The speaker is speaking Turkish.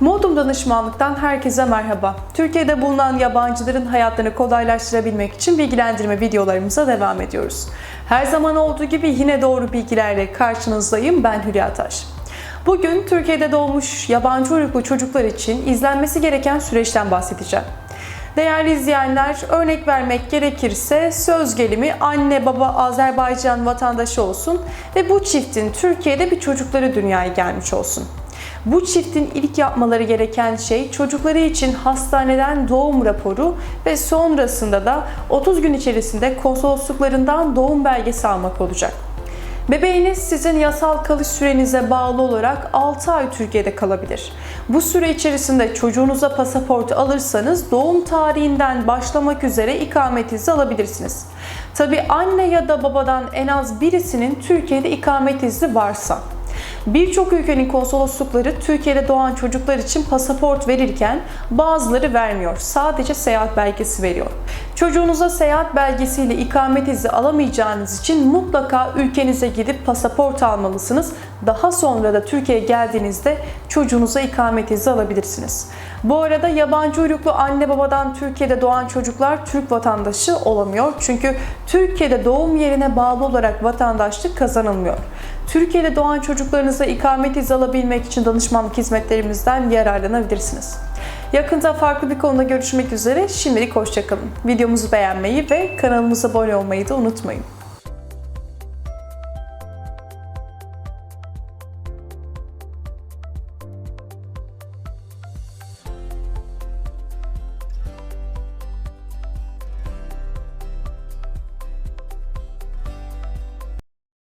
Modum Danışmanlık'tan herkese merhaba. Türkiye'de bulunan yabancıların hayatlarını kolaylaştırabilmek için bilgilendirme videolarımıza devam ediyoruz. Her zaman olduğu gibi yine doğru bilgilerle karşınızdayım. Ben Hülya Taş. Bugün Türkiye'de doğmuş yabancı uyruklu çocuklar için izlenmesi gereken süreçten bahsedeceğim. Değerli izleyenler, örnek vermek gerekirse söz gelimi anne baba Azerbaycan vatandaşı olsun ve bu çiftin Türkiye'de bir çocukları dünyaya gelmiş olsun. Bu çiftin ilk yapmaları gereken şey çocukları için hastaneden doğum raporu ve sonrasında da 30 gün içerisinde konsolosluklarından doğum belgesi almak olacak. Bebeğiniz sizin yasal kalış sürenize bağlı olarak 6 ay Türkiye'de kalabilir. Bu süre içerisinde çocuğunuza pasaport alırsanız doğum tarihinden başlamak üzere ikamet izni alabilirsiniz. Tabi anne ya da babadan en az birisinin Türkiye'de ikamet izni varsa. Birçok ülkenin konsoloslukları Türkiye'de doğan çocuklar için pasaport verirken bazıları vermiyor. Sadece seyahat belgesi veriyor. Çocuğunuza seyahat belgesiyle ikamet izni alamayacağınız için mutlaka ülkenize gidip pasaport almalısınız. Daha sonra da Türkiye'ye geldiğinizde çocuğunuza ikamet izni alabilirsiniz. Bu arada yabancı uyruklu anne babadan Türkiye'de doğan çocuklar Türk vatandaşı olamıyor. Çünkü Türkiye'de doğum yerine bağlı olarak vatandaşlık kazanılmıyor. Türkiye'de doğan çocuklarınıza ikamet izni alabilmek için danışmanlık hizmetlerimizden yararlanabilirsiniz. Yakında farklı bir konuda görüşmek üzere. Şimdilik hoşçakalın. Videomuzu beğenmeyi ve kanalımıza abone olmayı da unutmayın.